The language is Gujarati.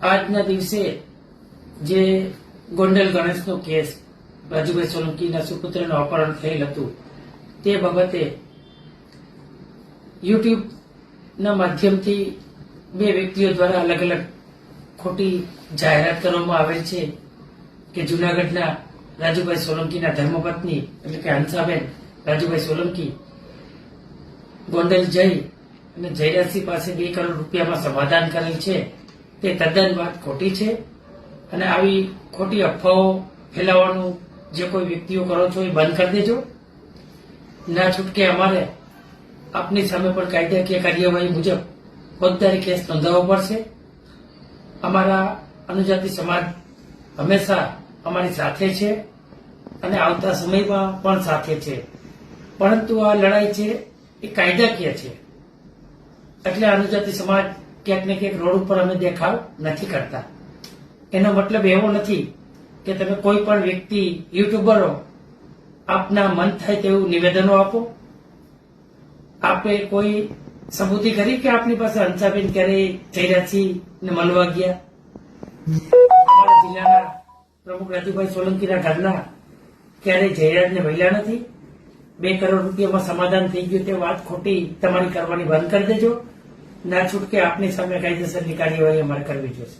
આજના દિવસે જે ગોંડલ ગણેશનો કેસ રાજુભાઈ સોલંકીના સુપુત્રનું અપહરણ થયેલ હતું, તે બાબતે યુટ્યુબના માધ્યમથી બે વ્યક્તિઓ દ્વારા અલગ અલગ ખોટી જાહેરાત કરવામાં આવેલ છે કે જુનાગઢના રાજુભાઈ સોલંકીના ધર્મપત્ની એટલે કે હંસાબેન રાજુભાઈ સોલંકી ગોંડલ જઈ અને જયરાજસિંહ પાસે બે કરોડ રૂપિયામાં સમાધાન કરેલ છે. તે તદ્દન વાત ખોટી છે. અને આવી ખોટી અફવાઓ ફેલાવવાનું જે કોઈ વ્યક્તિઓ કરો છો એ બંધ કરી દેજો. ના છૂટકે અમારે આપની સામે પણ કાયદાકીય કાર્યવાહી મુજબ ફોજદારી કેસ નોંધાવવો પડશે. અમારા અનુજાતિ સમાજ હંમેશા અમારી સાથે છે અને આવતા સમયમાં પણ સાથે છે. પરંતુ આ લડાઈ છે એ કાયદાકીય છે. એટલે અનુજાતિ સમાજ ક્યાંક ને ક્યાંક રોડ ઉપર અમે દેખાવ નથી કરતા. એનો મતલબ એવો નથી કે તમે કોઈ પણ વ્યક્તિ, યુટ્યુબરો, આપના મન થાય તેવું નિવેદનો આપો. આપે કોઈ સબૂતી કરી કે આપની પાસે હંસાબેન ક્યારે જયરાજી ને મળવા ગયા? અમારા જિલ્લાના પ્રમુખ રાજુભાઈ સોલંકીના ઘરના ક્યારે જયરાજને મળ્યા નથી. બે કરોડ રૂપિયામાં સમાધાન થઈ ગયું તે વાત ખોટી તમારી કરવાની બંધ કરી દેજો. ના છૂટકે આપની સામે કાયદેસરની કાર્યવાહી અમારે કરવી જોશે.